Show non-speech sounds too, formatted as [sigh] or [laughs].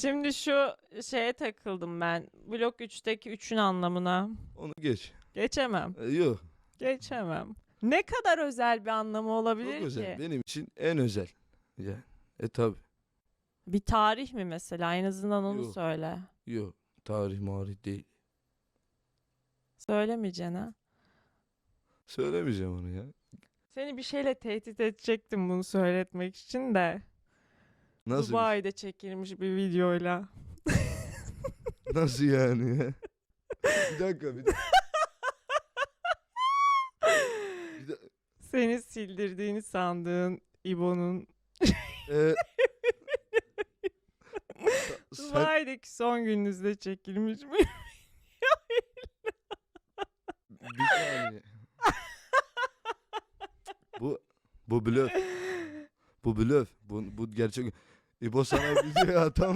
Şimdi şu şeye takıldım ben. Blok 3'teki 3'ün anlamına. Onu geç. Geçemem. E, yok. Geçemem. Ne kadar özel bir anlamı olabilir Çok ki? özel. Benim için en özel. Ya. E tabi. Bir tarih mi mesela? En azından onu Yok. söyle. Yok. Tarih marih değil. Söylemeyeceksin ha. Söylemeyeceğim onu ya. Seni bir şeyle tehdit edecektim bunu söyletmek için de. Nasıl bir- Dubai'de çekilmiş bir videoyla. [laughs] Nasıl yani ya? bir dakika bir dakika. Bir da- Seni sildirdiğini sandığın İbo'nun e, [laughs] sen, Dubai'deki son gününüzde çekilmiş mi? [laughs] bir saniye. bu bu blöf. Bu blöf. Bu, bu gerçek. E Bolsonaro vizinha também.